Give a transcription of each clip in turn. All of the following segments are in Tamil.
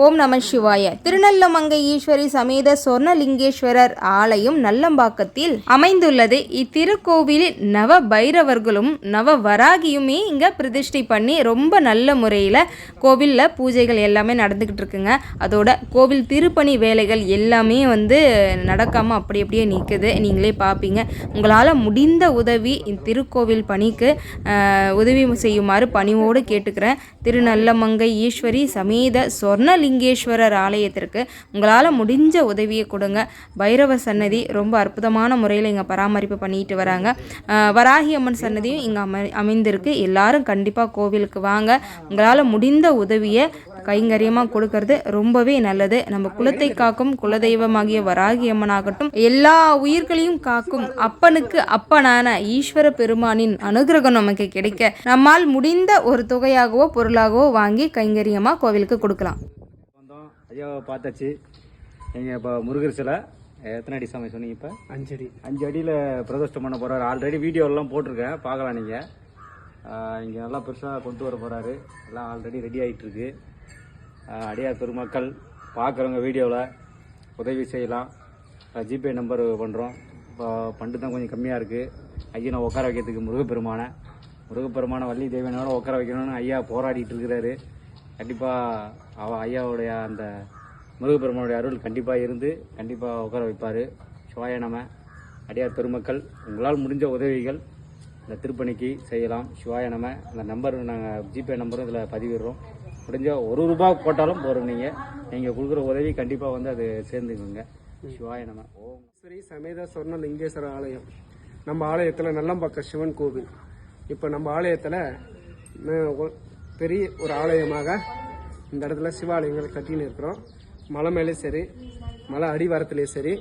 ஓம் நம சிவாய. திருநல்லமங்கை ஈஸ்வரி சமேத சொர்ணலிங்கேஸ்வரர் ஆலயம் நல்லம்பாக்கத்தில் அமைந்துள்ளது. இத்திருக்கோவிலில் நவ பைரவர்களும் நவ வராகியுமே இங்கே பிரதிஷ்டை பண்ணி ரொம்ப நல்ல முறையில் கோவிலில் பூஜைகள் எல்லாமே நடந்துக்கிட்டு இருக்குங்க. அதோட கோவில் திருப்பணி வேலைகள் எல்லாமே வந்து நடக்காமல் அப்படி அப்படியே நிற்குது நீங்களே பார்ப்பீங்க உங்களால் முடிந்த உதவி இத்திருக்கோவில் பணிக்கு உதவி செய்யுமாறு பணிவோடு கேட்டுக்கிறேன். திருநல்லமங்கை ஈஸ்வரி சமேத சொர்ணலிங்கேஸ்வரர் ஆலயத்திற்கு உங்களால் முடிஞ்ச உதவியை கொடுங்க. பைரவ சன்னதி ரொம்ப அற்புதமான முறையில் இங்கே பராமரிப்பு பண்ணிட்டு வராங்க. வராகி அம்மன் சன்னதியும் இங்கே அமை அமைந்திருக்கு. எல்லாரும் கண்டிப்பாக கோவிலுக்கு வாங்க. உங்களால் முடிந்த உதவியை கைங்கரியமாக கொடுக்கறது ரொம்பவே நல்லது. நம்ம குலத்தை காக்கும் குலதெய்வமாகிய வராகி அம்மனாகட்டும் எல்லா உயிர்களையும் காக்கும் அப்பனுக்கு அப்பனான ஈஸ்வர பெருமானின் அனுகிரகம் நமக்கு கிடைக்க நம்மால் முடிந்த ஒரு தொகையாகவோ பொருளாகவோ வாங்கி கைங்கரியமாக கோவிலுக்கு கொடுக்கலாம். ஐயாவை பார்த்தாச்சு. நீங்கள் இப்போ முருகர் சிலை எத்தனை அடி சாமி சொன்னீங்க இப்போ? அஞ்சடி. அஞ்சு அடியில் பிரதிஷ்டம் பண்ண போகிறாரு ஆல்ரெடி வீடியோலாம் போட்டிருக்கேன். பார்க்கலாம் நீங்கள் இங்கே நல்லா பெருசாக கொண்டு வர போகிறாரு எல்லாம் ஆல்ரெடி ரெடி ஆகிட்டு இருக்கு ஆஹ் அடியார் பெருமக்கள் பார்க்குறவங்க வீடியோவில் உதவி செய்யலாம். ஜிபே நம்பர் பண்ணுறோம் இப்போ பண்டு தான் கொஞ்சம் கம்மியாக இருக்குது ஐயனை உட்கார வைக்கிறதுக்கு முருகப்பெருமானை. முருகப்பெருமானை வள்ளி தேவனோட உட்கார வைக்கணும்னு ஐயா போராடிட்டு இருக்கிறாரு. கண்டிப்பாக அவ ஐயாவுடைய அந்த முருகப்பெருமானுடைய அருள் கண்டிப்பாக இருந்து கண்டிப்பாக உட்கார வைப்பார். சிவாய நம. அடியார் பெருமக்கள் உங்களால் முடிஞ்ச உதவிகள் இந்த திருப்பணிக்கு செய்யலாம். சிவாய நம. அந்த நம்பர் நாங்கள் ஜிபே நம்பரும் இதில் பதிவிடுறோம். முடிஞ்ச ஒரு ரூபா போட்டாலும் போகிறோம் நீங்கள் நீங்கள் கொடுக்குற உதவி கண்டிப்பாக வந்து அது சேர்ந்துக்குங்க. சிவாய நம. ஓம். ஸ்ரீ சமேத சொர்ண லிங்கேஸ்வர ஆலயம். நம்ம ஆலயத்தில் நல்லம்பக்க சிவன் கோவில். இப்போ நம்ம ஆலயத்தில் பெரிய ஒரு ஆலயமாக இந்த இடத்துல சிவாலயங்கள் கட்டின்னு இருக்கிறோம். மலை மேலே சரி மலை அடிவாரத்துலேயும் சரி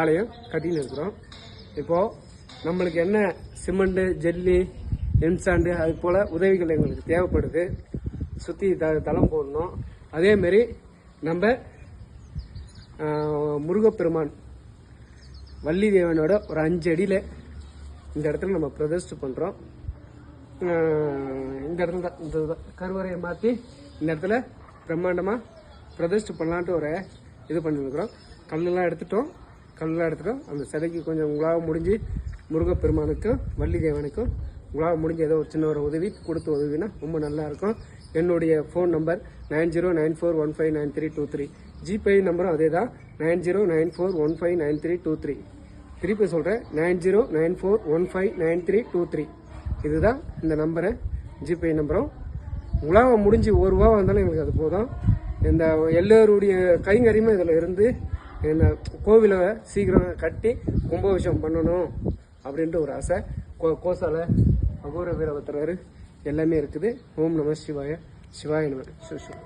ஆலயம் கட்டின்னு இருக்கிறோம். இப்போது நம்மளுக்கு என்ன சிமெண்ட்டு ஜெல்லி எம்சாண்டு அது போல் உதவிகள் எங்களுக்கு தேவைப்படுது. சுற்றி த தளம் போடணும். அதேமாரி நம்ம முருகப்பெருமான் வள்ளி தேவனோட ஒரு அஞ்சு அடியில் இந்த இடத்துல நம்ம பிரதிஷ்டு பண்ணுறோம் இந்த இடத்துல தான் இந்த கருவறையை மாற்றி இந்த இடத்துல பிரம்மாண்டமாக பிரதிஷ்டை பண்ணலான்ட்டு ஒரு இது பண்ணிருக்கிறோம். கல்லெல்லாம் எடுத்துட்டோம். கல்லெல்லாம் எடுத்துட்டோம். அந்த சிலைக்கு கொஞ்சம் உங்களால் முடிஞ்சு முருகப்பெருமானுக்கும் வள்ளி தேவனுக்கும் உங்களால் முடிஞ்ச ஏதோ ஒரு சின்ன ஒரு உதவி கொடுத்து உதவினா ரொம்ப நல்லாயிருக்கும் என்னுடைய phone number nine zero nine four one five nine three two three. GPay நம்பரும் அதே தான் nine zero nine four one five nine three two three. திருப்பி சொல்கிறேன் nine zero nine four one five nine three two three. இதுதான் இந்த நம்பரை ஜிபே நம்பரும் உலகம் முடிஞ்சு ஒரு ரூபா வந்தாலும் எங்களுக்கு அது போதும். இந்த எல்லோருடைய கைங்கறியுமே இதில் இருந்து இந்த கோவிலை சீக்கிரம் கட்டி கும்பாபிஷேகம் பண்ணணும் அப்படின்ட்டு ஒரு ஆசை. கோ கோசால அகோர வீரபத்திரர் எல்லாமே இருக்குது. ஓம் நம சிவாய சிவாய நம. சிவ சிவ